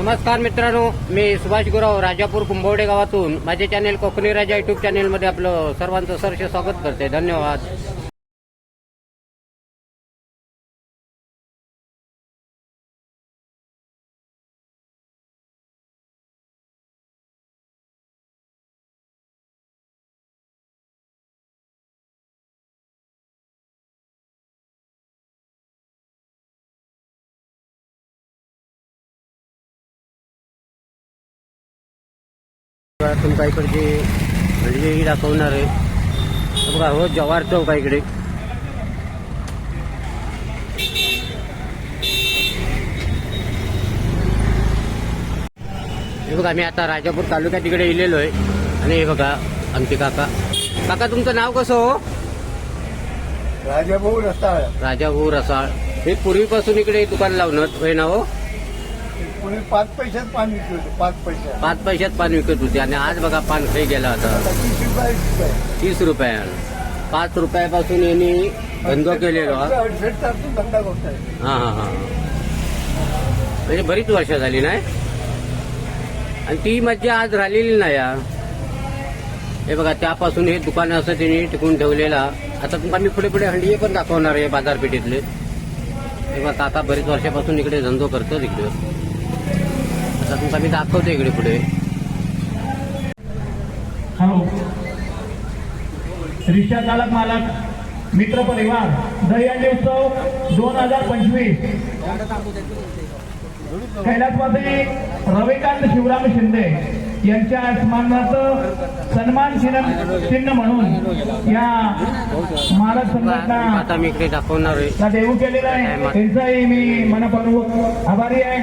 नमस्कार मित्रांनो मी सुभाष गुराव राजापूर कुंभवडे गावातून. माझे चॅनेल कोकणी राजा युट्यूब चॅनेलमध्ये आपलं सर्वांचं सरसे स्वागत करते. धन्यवाद. तुमच्या इकडची म्हणजे ही दाखवणार आहे. हे बघा हो जवार चौक आहे इकडे. हे बघा मी आता राजापूर तालुक्यात इकडे इलेलो आहे. आणि हे बघा आमचे काका. काका तुमचं नाव कसं हो? राजाभाऊ रसाळ. राजा भाऊ रसाळ. हे पूर्वीपासून इकडे दुकान लावणं होय ना हो? कोणी पाच पैशात पाणी विकलं होतं, पाच पैशात. पाच पैशात पान विकत होते आणि आज बघा पान खाई गेला होता आता तीस रुपये. तीस रुपयानं पाच रुपयापासून यांनी धंदो केलेलो हा अडसष्ट तारखेला धंदा करताय हा म्हणजे बरीच वर्ष झाली नाही? आणि ती मज्जा आज राहिलेली नाही हा. हे बघा त्यापासून हे दुकान असं त्यांनी टिकून ठेवलेला. आता तुम्हाला मी पुढे पुढे हंडिये पण दाखवणार आहे बाजारपेठेतले. हे बघा काका बरीच वर्षापासून इकडे धंदो करतो इकडे. आता तुमचा मी दाखवतो इकडे पुढे. हॅलो. रिक्षा चालक मालक मित्र परिवार दहीहंडी उत्सव दोन हजार पंचवीस. कैलासवासी रविकांत शिवराम शिंदे यांच्या स्मरणार्थ सन्मान चिन्ह म्हणून या मालक संघटना आता मी इकडे दाखवणार आहे. चा देऊ केलेला आहे. त्यांचाही मी मनपूर्वक आभारी आहे.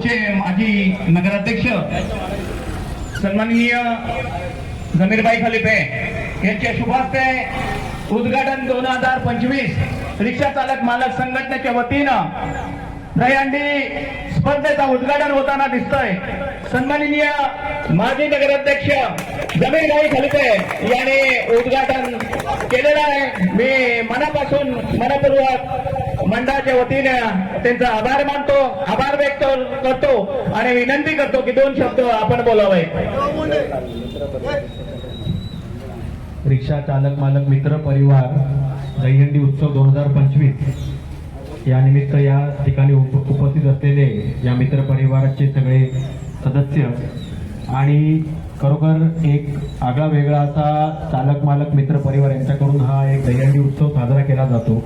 राजापूरचे माजी नगराध्यक्ष सन्माननीय जमीरबाई खलिफे यांच्या शुभास्ते. उद्घाटन दोन हजार पंचवीस. रिक्षा चालक मालक संघटनेच्या वतीनं दहीहंडी स्पर्धेचं उद्घाटन होताना दिसतंय. सन्माननीय माजी नगराध्यक्ष जमीरबाई खलिफे यांनी उद्घाटन केलेलं आहे. मी मनापासून मनपूर्वक मंडळाच्या वतीने त्यांचा आभार मानतो आभार व्यक्त करतो आणि विनंती करतो की दोन शब्द आपण बोलावे. रिक्षा चालक मालक मित्र परिवार दहीहंडी उत्सव दोन हजार पंचवीस. या निमित्त या ठिकाणी उपस्थित असलेले या मित्र परिवाराचे सगळे सदस्य आणि खरोखर एक आगळा वेगळा असा चालक मालक मित्र परिवार यांच्याकडून हा एक दहीहंडी उत्सव साजरा केला जातो.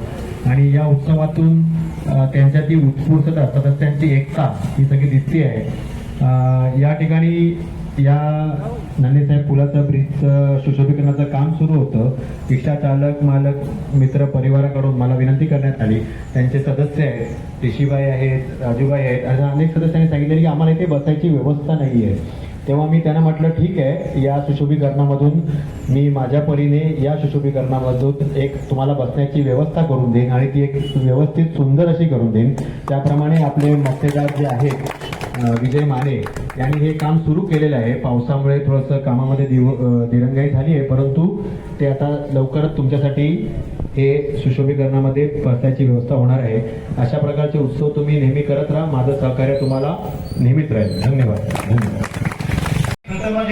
आणि या उत्सवातून त्यांच्या ती उत्स्फूर्तता सदस्यांची एकता ही सगळी दिसते आहे. या ठिकाणी या नांदेसाहेब पुलाचं ब्रिजचं सुशोभीकरणाचं काम सुरू होतं. रिक्षा चालक मालक मित्र परिवाराकडून मला विनंती करण्यात आली. त्यांचे सदस्य आहेत ऋषीबाई आहेत राजूबाई आहेत. अशा अनेक सदस्यांनी सांगितले की आम्हाला इथे बसायची व्यवस्था नाही आहे तेव्हा मी त्यांना म्हटलं ठीक आहे या सुशोभीकरणामधून मी माझ्या परीने या सुशोभीकरणामधून एक तुम्हाला बसण्याची व्यवस्था करून देईन आणि ती एक व्यवस्थित सुंदर अशी करून देईन. त्याप्रमाणे आपले मक्तेदार जे आहेत विजय माने यांनी हे काम सुरू केलेलं आहे. पावसामुळे थोडंसं कामामध्ये दिव दिरंगाई झाली आहे परंतु ते आता लवकरच तुमच्यासाठी हे सुशोभीकरणामध्ये बसण्याची व्यवस्था होणार आहे. अशा प्रकारचे उत्सव तुम्ही नेहमी करत राहा. माझं सहकार्य तुम्हाला नेहमीच राहील. धन्यवाद. धन्यवाद.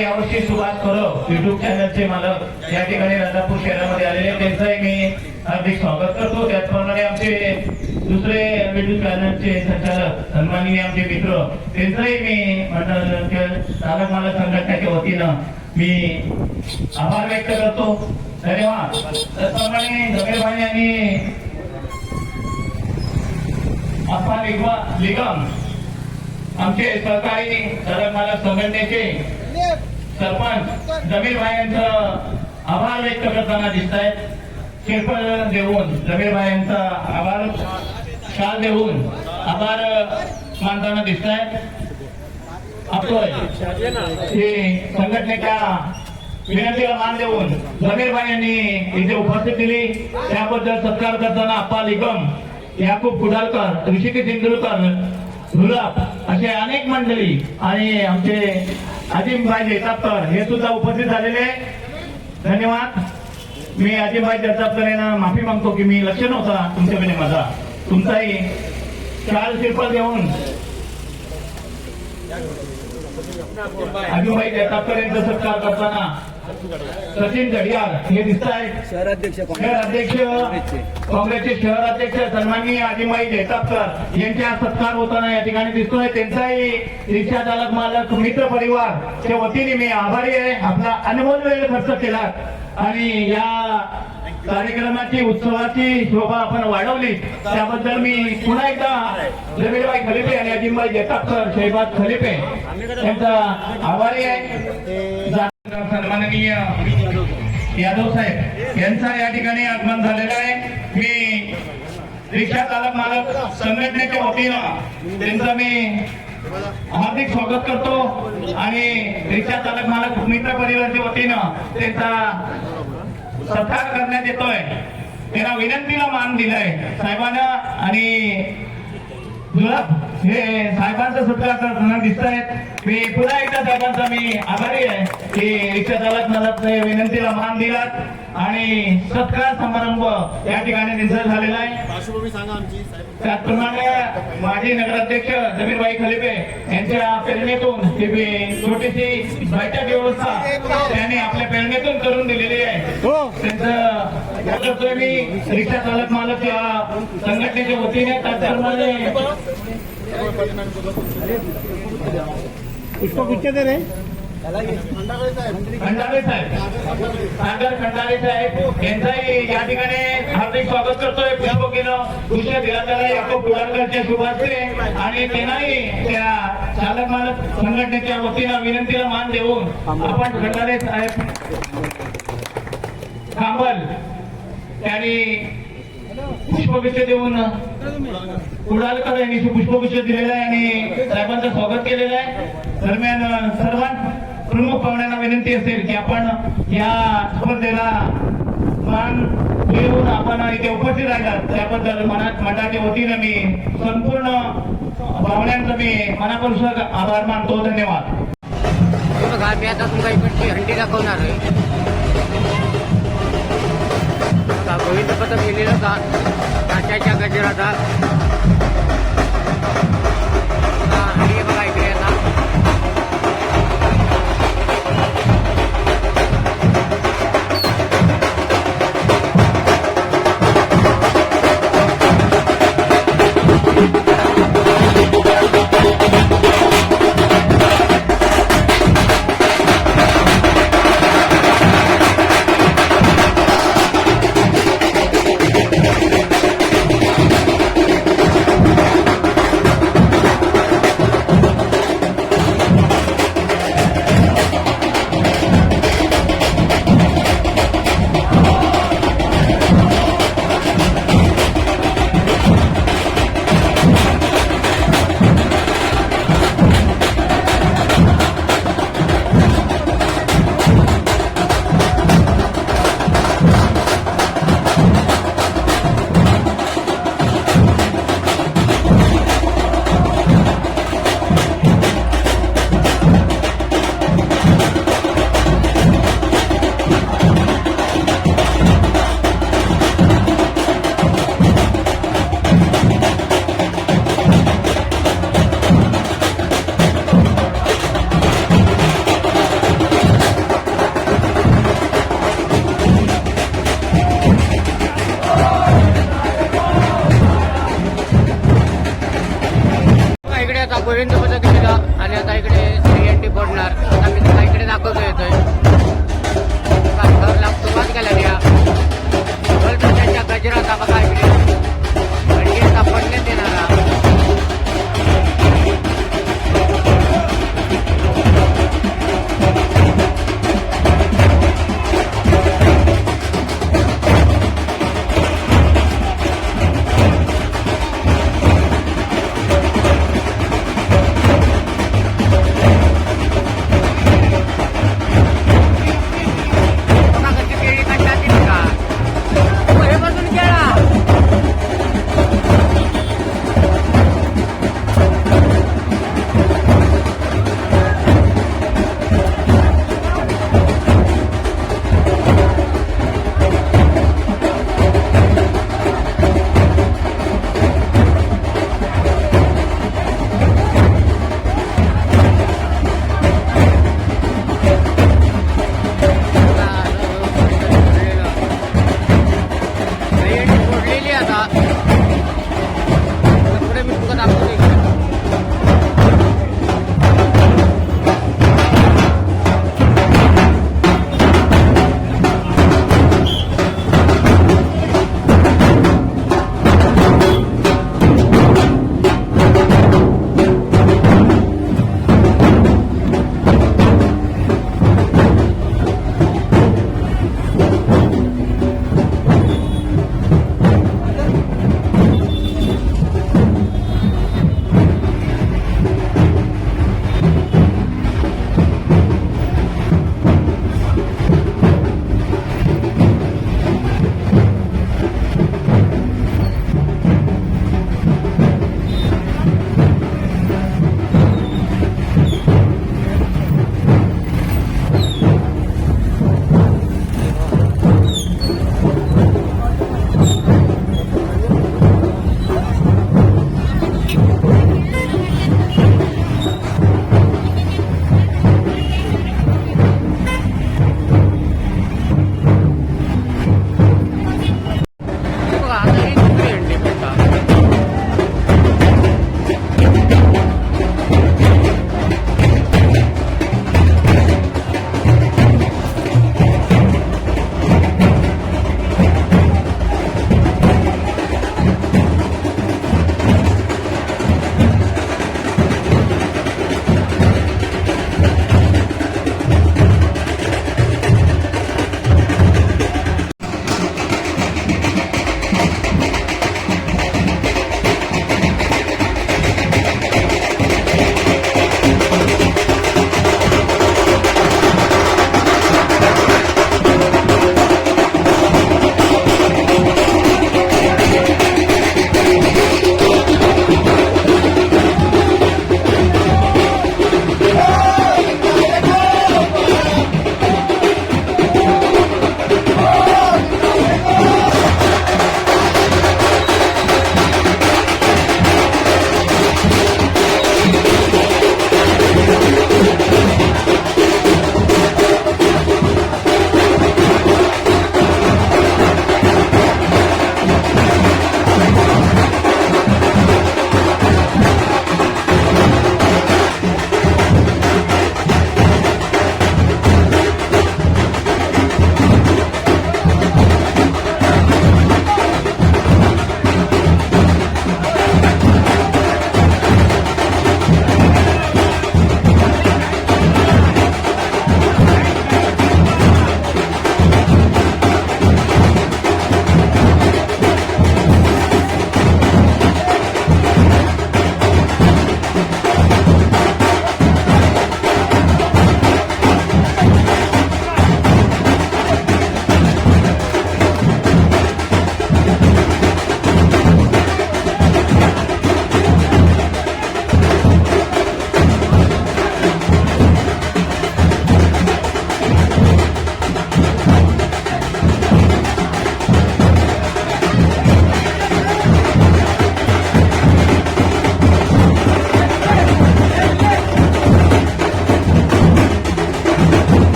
मी अवश्य सुरुवात करो. युट्यूब चॅनलचे मालक या ठिकाणी राजापूर शहरामध्ये आलेले त्यांचंही मी हार्दिक स्वागत करतो. त्याचप्रमाणे आमचे दुसरे युट्यूब चॅनलचे संचालक सन्माननीय आमचे मित्र त्यांचंही मी चालक मालक संघटनेच्या वतीनं मी आभार व्यक्त करतो. धन्यवाद. त्याचप्रमाणे जगेरभाई आणि अप्पा लिगवा निगम आमचे सहकारी चालक मालक संघटनेचे सरपंच जमीर भाईंचं आभार व्यक्त करताना दिसत आहेत शिरपळ देऊन जमीर भाईंचा आभार शाल देऊन आभार मानताना दिसत आहेत आपलोय हे संघटनेच्या विनंतीला मान देऊन जमीर भाई यांनी इथे उपस्थित दिली त्याबद्दल सत्कार करताना अप्पा निगम याकूब कुडालकर ऋषिकेश इंदुरकर झुलाप असे अनेक मंडळी आणि आमचे अजिमभाई देतापकर हे सुद्धा उपस्थित झालेले धन्यवाद. मी अजिबाई यांना माफी मागतो की मी लक्ष नव्हता तुमच्याकडे माझा. तुमचाही शाल शिरपल देऊन. अजिबाई यांचा सत्कार करताना सचिन घडियाळ हे दिसत आहेत शहराध्यक्ष शहर अध्यक्ष काँग्रेसचे. शहर अध्यक्ष सन्माननीय आदिमाई जैतापकर यांच्या सत्कार होताना या ठिकाणी दिसतोय. त्यांचाही रिक्षा चालक मालक मित्र परिवारच्या वतीने मी आभारी आहे. आपला अनमोल वेळ खर्च केला. आणि या कार्यक्रमाची उत्सवाची शोभा आपण वाढवली. त्याबद्दल मी पुन्हा एकदा जमीरबाई खलिपे आणि अजिमबाई जैतापकर शहबाज खलिपे यांचा आभारी आहे. सन्माननीय यादव साहेब यांचा या ठिकाणी आगमन झालेलं आहे. मी रिक्षा चालक मालक संघटनेच्या वतीनं त्यांचं मी हार्दिक स्वागत करतो आणि रिक्षा चालक मालक मित्र परिवारच्या वतीनं त्यांचा सत्कार करण्यात येतोय. त्यांना विनंतीला मान दिलाय. साहेबांना आणि हे साहेबांचा सत्कार करताना दिसत आहेत. मी पुन्हा एकदा साहेबांचा मी आभारी आहे की रिक्षा चालक मला विनंतीला मान दिलात आणि सत्कार समारंभ या ठिकाणी निश्चित झालेला आहे. त्याचप्रमाणे माजी नगराध्यक्ष जमीरबाई खलिपे यांच्या प्रेरणेतून ही छोटीशी बैठक व्यवस्था त्यांनी आपल्या प्रेरणेतून करून दिलेली आहे. त्यांचं या करतोय मी रिक्षा चालक मालक या संघटनेच्या वतीने त्याचप्रमाणे पुष्पगुच्छ दे रे खंडाळे साहेब. सागर साहेब. यांचाही या ठिकाणी हार्दिक स्वागत करतोय. पुष्पकीनं दुसऱ्या दिला त्याला याकोब पुढारकरच्या शुभास्ते आणि त्यांनाही त्या चालक मालक संघटनेच्या वतीनं विनंतीला मान देऊन आपण खंडाळे साहेब कांबल त्यांनी पुष्पगुच्छ देऊन कुडालकर यांनी पुष्पगुच्छ दिलेला आहे आणि साहेबांचं स्वागत केलेलं आहे. दरम्यान सर्वां प्रमुख पाहुण्यांना विनंती असेल की आपण या स्पर्धेला मान देऊन आपण इथे उपस्थित राहिलात. त्याबद्दल मनात मठाच्या वतीनं मी संपूर्ण पाहुण्यांचा मी मनापासून आभार मानतो. धन्यवाद. बघा मी आता तुमका इकडची हंडी दाखवणार आहे. गोविंद पथक गेलेलं का काच्याच्या गजराचा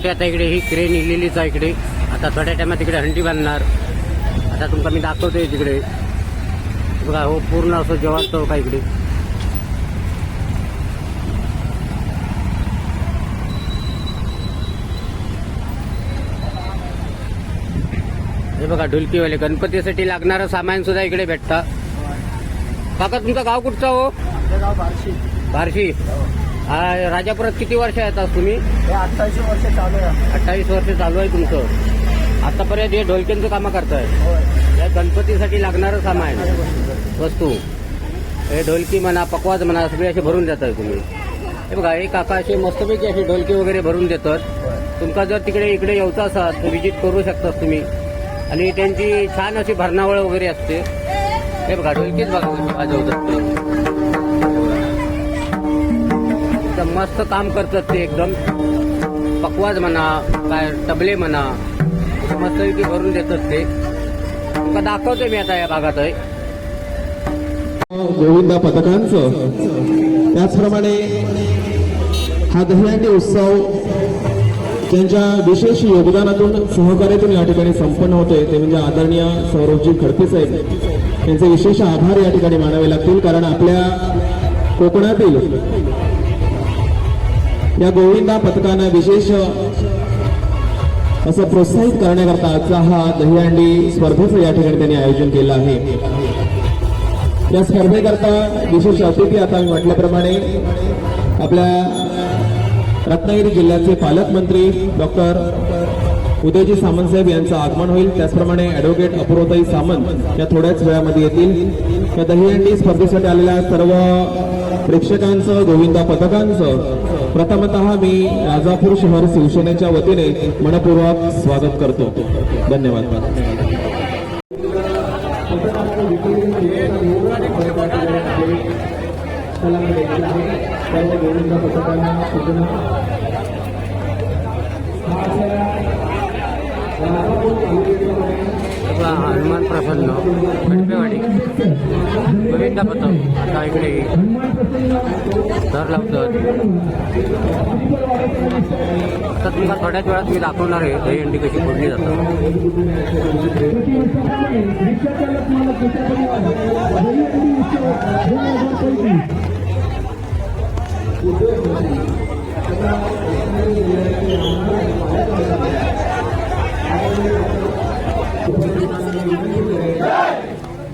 हंडीसाठी आता इकडे ही क्रेन इलेलीच आहे इकडे. आता थोड्या टायमात इकडे हंडी बांधणार. आता तुमका मी दाखवतोय तिकडे. बघा हो पूर्ण असं जेवण का इकडे. हे बघा ढोलकीवाले. गणपतीसाठी लागणारं सामान सुद्धा इकडे भेटतं. काका तुमचं गाव कुठचं हो? बार्शी. बार्शी. हा, राजापुरात किती वर्ष येतात तुम्ही? हे अठ्ठावीस वर्ष चालू आहे. अठ्ठावीस वर्ष चालू आहे तुमचं. आतापर्यंत हे ढोलक्यांचं कामं करताय. होय. या गणपतीसाठी लागणारं सामान वस्तू. हे ढोलकी म्हणा पकवाज म्हणा सगळे असे भरून देताय तुम्ही. हे बघा हे काका असे मस्तपैकी असे ढोलकी वगैरे भरून देतात. तुमका जर तिकडे इकडे यायचं असाल तर व्हिजिट करू शकतात तुम्ही. आणि त्यांची छान अशी भरणावळ वगैरे असते. हे बघा ढोलकीच बघा वाजवतात ते एकदम मस्त काम करतात ते एकदम. पकवाज म्हणा काय तबले म्हणा मस्तपैकी भरून देतात ते. तुमका दाखवतोय मी आता या भागात आहे. गोविंदा पथकांचं. त्याचप्रमाणे हा दहीहंडी उत्सव त्यांच्या विशेष योगदानातून सहकार्यातून या ठिकाणी संपन्न होते ते म्हणजे आदरणीय सौरभजी खडके साहेब. त्यांचे विशेष आभार या ठिकाणी मानावे लागतील. कारण आपल्या कोकणातील या गोविंदा पथकांना विशेष असं प्रोत्साहित करण्याकरता आजचा हा दहीहंडी स्पर्धेचं या ठिकाणी त्यांनी आयोजन केलं आहे. या स्पर्धेकरता विशेष अतिथी आता मी म्हटल्याप्रमाणे आपल्या रत्नागिरी जिल्ह्याचे पालकमंत्री डॉक्टर उदयजी सामंत साहेब यांचं आगमन होईल. त्याचप्रमाणे ऍडव्होकेट अपूर्वताई सामंत या थोड्याच वेळामध्ये येतील. या दहीहंडी स्पर्धेसाठी आलेल्या सर्व प्रेक्षकांचं गोविंदा पथकांचं प्रथमत मी राजापूर शहर शिवसेनेच्या वतीने मनपूर्वक स्वागत करतो. धन्यवाद बघा, हनुमान प्रसन्न गणपेवाडी गोविंदा पथक आता इकडे धर लावतात आता तुम्हाला थोड्याच वेळात मी दाखवणार आहे दहीहंडी कशी फोडली जातात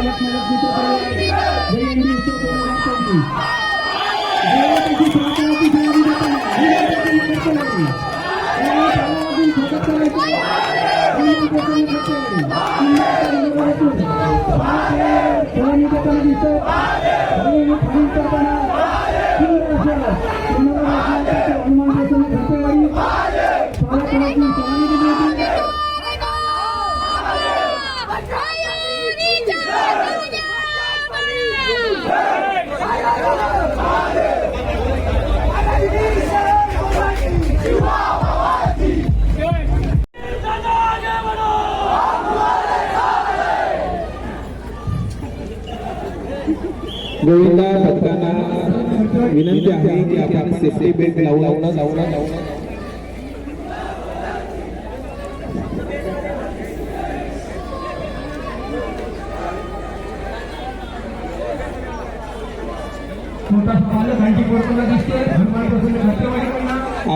करताना रिक्षा गोविंदा पथकांना विनंती आहे की आपण सेफ्टी बेल्ट लावून लावून लावून लावून मोठा पालक घंटी कोरताना दिसतोय.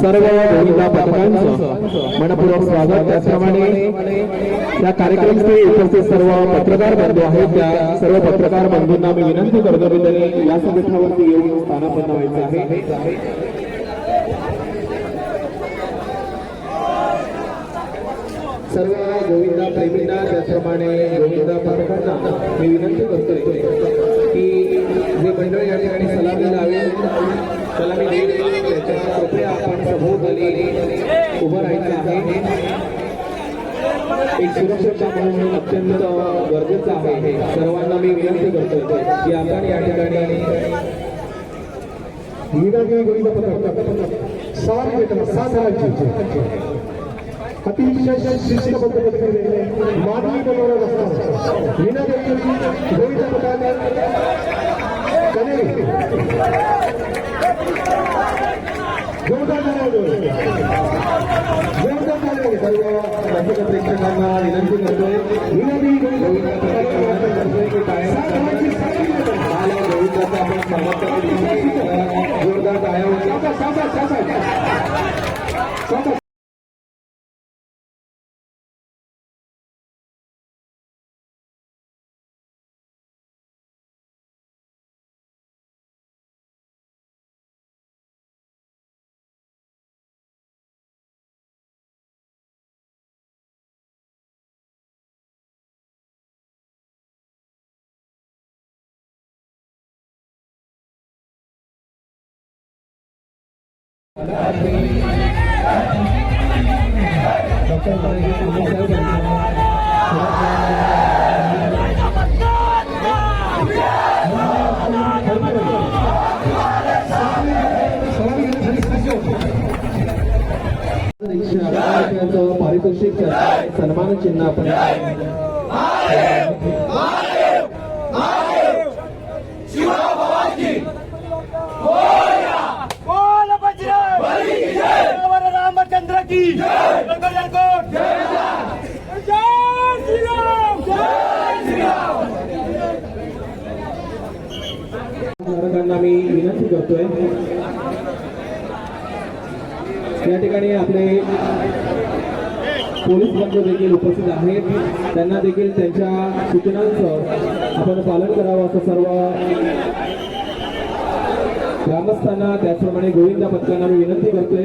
सर्व भूमिका पथकांचं मनपूर्वक स्वागत. त्याचप्रमाणे त्या कार्यक्रमस्थळी उपस्थित सर्व पत्रकार बंधू आहेत. त्या सर्व पत्रकार बंधूंना मी विनंती करतो की त्यांनी या व्यासपीठावरती येऊन स्थानापन्न व्हायचं आहे. सर्व गोविंदा प्रेमींना त्याचप्रमाणे गोविंदा पथकांना मी विनंती करतोय की जे मंडळ या ठिकाणी सलामी लावेल सलामी देईल त्याच्या कृपया आपण सभोवताली उभं राहायचं आहे. एक सुरक्षितता म्हणून अत्यंत गरजेचं आहे. सर्वांना मी विनंती करतोय की आपण या ठिकाणी गोविंद पथक सात वेतन सात राज्य अतिशय शिस्तबद्ध पद्धतीने मानवी बनवण्यात असतात. गोविंद पथकाने कनेरी जोरदार जोरदार झाले सर्व प्रेक्षकांना विनंती करतोय पारितोषिक सन्मान चिन्ह आपण बोल बजरंग बली की जय बोल रामचंद्र की जय नागरिकांना मी विनंती करतोय. या ठिकाणी आपले पोलीस बंधू देखील उपस्थित आहेत. त्यांना देखील त्यांच्या सूचनांचं आपण पालन करावं असं सर्व ग्रामस्थांना त्याचप्रमाणे गोविंदा पथकांना मी विनंती करतोय.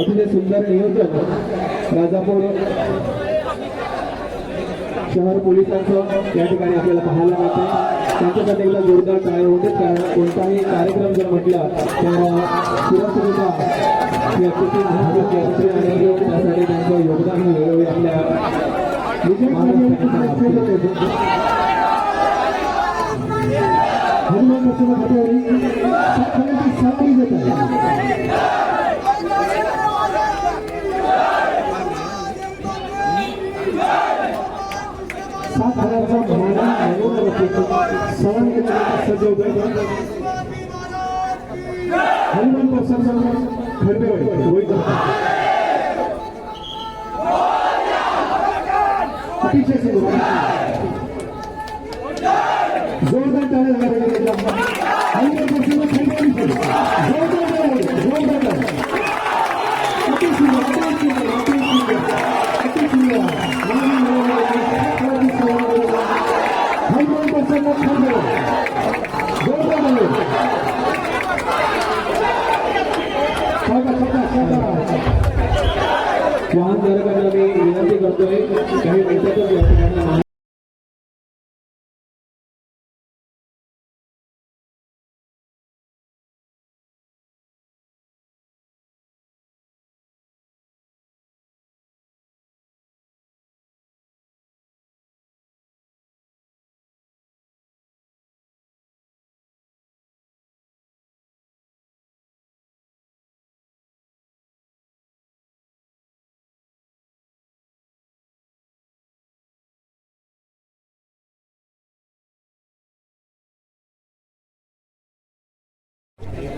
अतिशय सुंदर नियोजन राजापूर शहर पोलिसांचं या ठिकाणी आपल्याला पाहायला मिळतं. त्यांच्यासाठी एकदा जोरदार टाळे होते. कारण कोणताही कार्यक्रम जर म्हटला तर सुरक्षितता ही अतिशय महत्वाची असते आणि त्यासाठी त्यांचं योगदान वेळोवेळी आपल्या महाराष्ट्राच्या हनुमान बसवला खात्यावरील सात सावली देत आहे. सात हजारचा माना सवाल सजवतोय हनुमान बसवला खडे रोहित अतिशय जोरदार टाळ्या हनुमान जोरदार जोरदार करतोय काही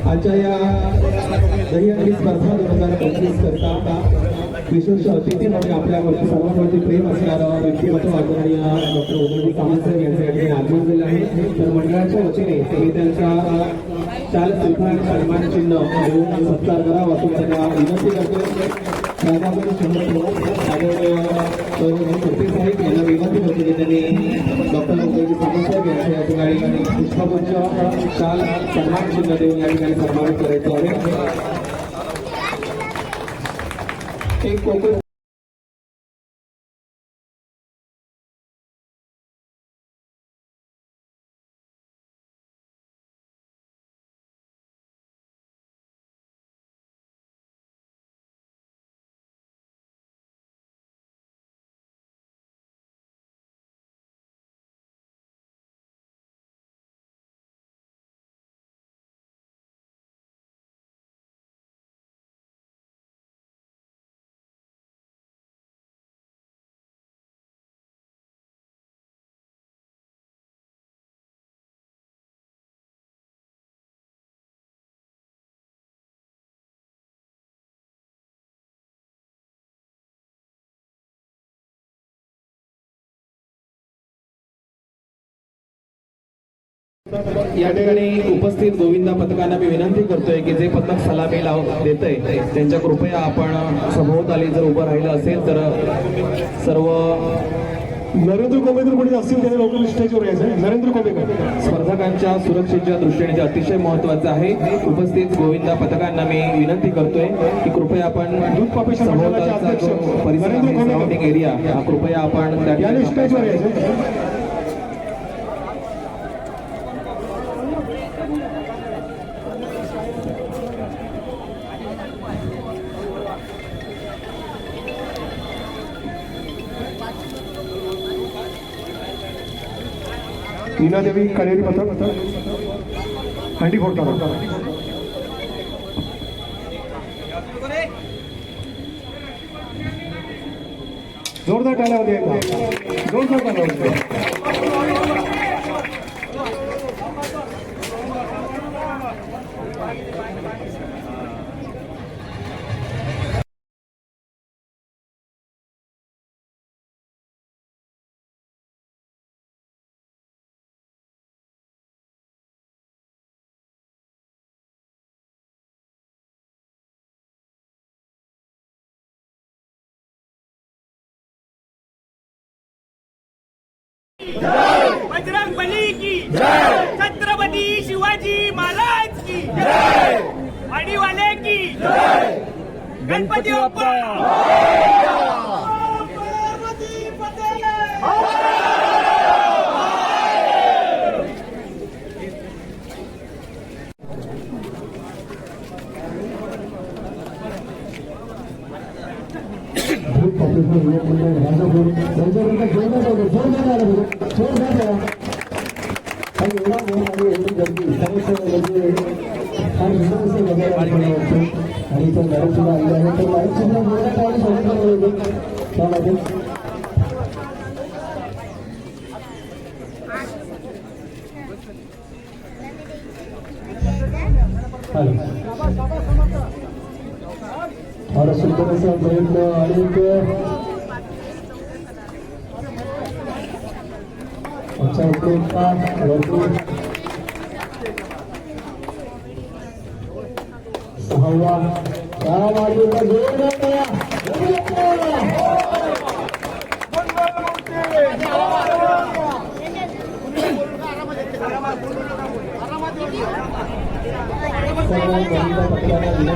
आजच्या या दहीहंडी स्पर्धा दोन हजार पंचवीस करता विशेष अतिथी म्हणून आपल्यावरती सर्वांवरती प्रेम असणारं व्यक्तिमत्व आदरणीय डॉक्टर उदयजी सामंतसाहेब यांच्या या ठिकाणी आगमन झालं आहे. तर मंडळाच्या वतीने मी त्यांच्या चाल सन्मान सन्मान चिन्ह देऊन सत्कार करावा असं त्यांना विनंती करतो राधापती चंद्र आदरणीय सतीश साहेब यांना विनंती करतो की त्यांनी डॉक्टर उदयजी सामंतसाहेब यांच्या या ठिकाणी पुष्पगुच्छ सन्मान चिन्ह देऊन या ठिकाणी सन्मानित करायचं आहे एक कोकण या ठिकाणी उपस्थित गोविंदा पथकांना मी विनंती करतोय की जे पथक सलामी लाव देत आहे त्यांच्या कृपया आपण सभोवताली जर उभं राहिलं असेल तर सर्व नरेंद्र कोबेकर कोणी असतील त्याने लोकल स्टेजवर यायचं नरेंद्र कोबेकर स्पर्धकांच्या सुरक्षेच्या दृष्टीने जे अतिशय महत्वाचं आहे उपस्थित गोविंदा पथकांना मी विनंती करतोय की कृपया आपण दूध पापेश्वर मंडळाचे अध्यक्ष नरेंद्र एरिया कृपया आपण त्या स्टेजवर यायचं मीना देवी कनेरी पथक हंडी फोडताना. जोरदार टाळ्या होते जोरदार टाळ्या होते बजरंग बली की छत्रपती शिवाजी महाराज की वाडीवाले की गणपती बाप्पा। त्यामध्ये फार सुंदर असा प्रयत्न आणि Sultan Wadud Sahawan Salam Ayuka Jurnaya Salam Ayuka Jurnaya